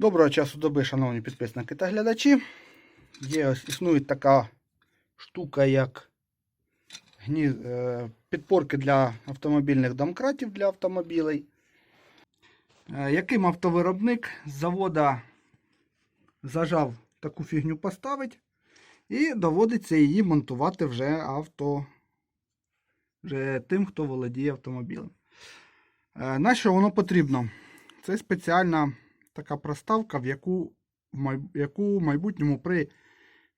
Доброго часу доби, шановні підписники та глядачі. Є ось існує така штука, як гні... е, підпорки для автомобільних домкратів для автомобілей. Е, Яким автовиробник з завода зажав таку фігню поставить і доводиться її монтувати вже авто вже тим, хто володіє автомобілем. Е, На що воно потрібно? Це спеціальна така проставка, в яку яку в майбутньому при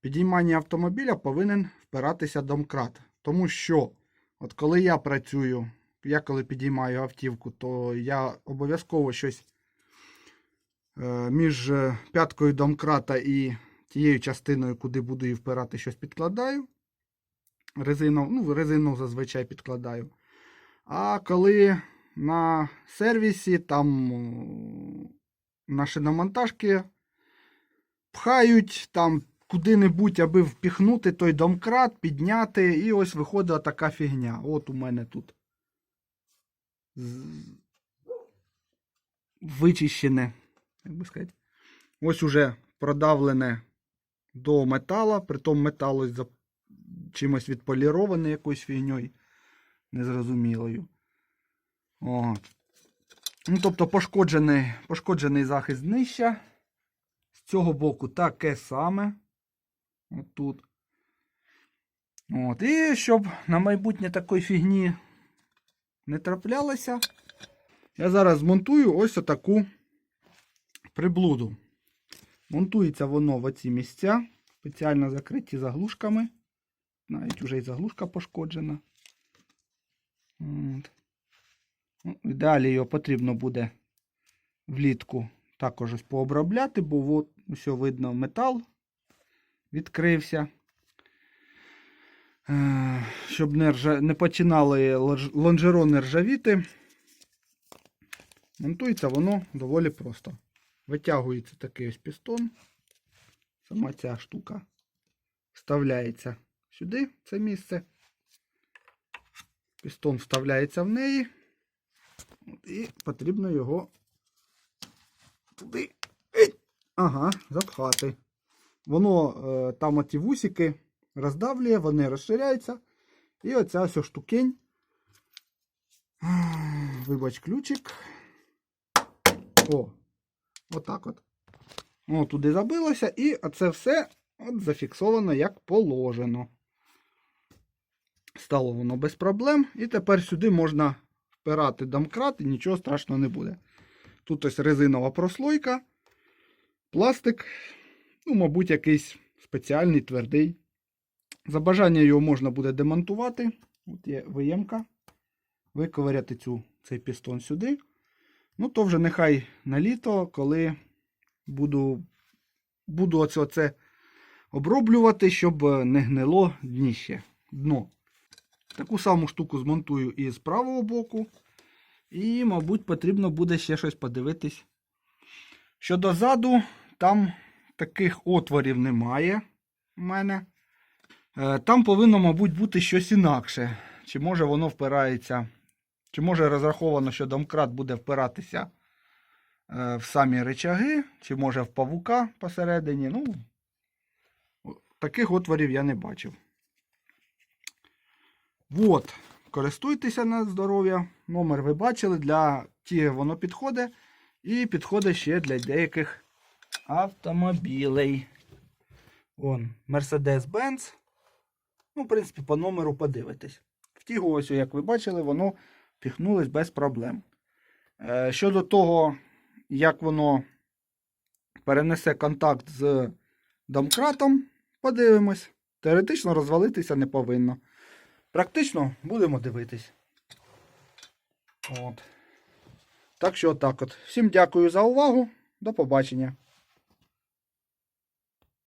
підійманні автомобіля повинен впиратися домкрат. Тому що, от коли я працюю, я коли підіймаю автівку, то я обов'язково щось е, між е, п'яткою домкрата і тією частиною, куди буду її впирати, щось підкладаю. Резину, ну, резину зазвичай підкладаю. А коли на сервісі там на шиномонтажки пхають там куди-небудь, аби впіхнути той домкрат, підняти, і ось виходить така фігня. От у мене тут вичищене, як би сказати. Ось уже продавлене до метала, притом метал ось за чимось відполіроване якоюсь фігньою незрозумілою. О. Ну, тобто пошкоджений, пошкоджений захист днища. З цього боку таке саме. От тут. От. І щоб на майбутнє такої фігні не траплялося, я зараз змонтую ось отаку приблуду. Монтується воно в оці місця, спеціально закриті заглушками. Навіть вже і заглушка пошкоджена. От. Ну, і Далі його потрібно буде влітку також ось пообробляти, бо от все видно метал відкрився. Е, Щоб не, ржа... не починали лонж- лонжерони ржавіти. Монтується воно доволі просто. Витягується такий ось пістон. Сама ця штука вставляється сюди, це місце. Пістон вставляється в неї. І потрібно його туди. Ага, запхати. Воно е, там оті вусики роздавлює, вони розширяються. І оця ось штукень. Вибач ключик. О, отак от. О, туди забилося, і оце все от зафіксовано як положено. Стало воно без проблем. І тепер сюди можна впирати домкрат і нічого страшного не буде. Тут ось резинова прослойка, пластик, ну, мабуть, якийсь спеціальний твердий. За бажання його можна буде демонтувати. От є виємка. Виковиряти цю, цей пістон сюди. Ну, то вже нехай на літо, коли буду, буду оце, оце оброблювати, щоб не гнило дніще, дно. Таку саму штуку змонтую і з правого боку. І, мабуть, потрібно буде ще щось подивитись. Щодо заду, там таких отворів немає у мене. Е, Там повинно, мабуть, бути щось інакше. Чи може воно впирається, чи може розраховано, що домкрат буде впиратися е, в самі речаги, чи може в павука посередині. Ну, таких отворів я не бачив. Вот. Користуйтеся на здоров'я. Номер ви бачили. Для ті воно підходить. І підходить ще для деяких автомобілей. Вон, Mercedes-Benz. Ну, в принципі, по номеру подивитесь. В тігу, ось, як ви бачили, воно піхнулось без проблем. Е, щодо того, як воно перенесе контакт з домкратом, подивимось. Теоретично розвалитися не повинно. Практично будемо дивитись. От. Так що отак от. Всім дякую за увагу. До побачення.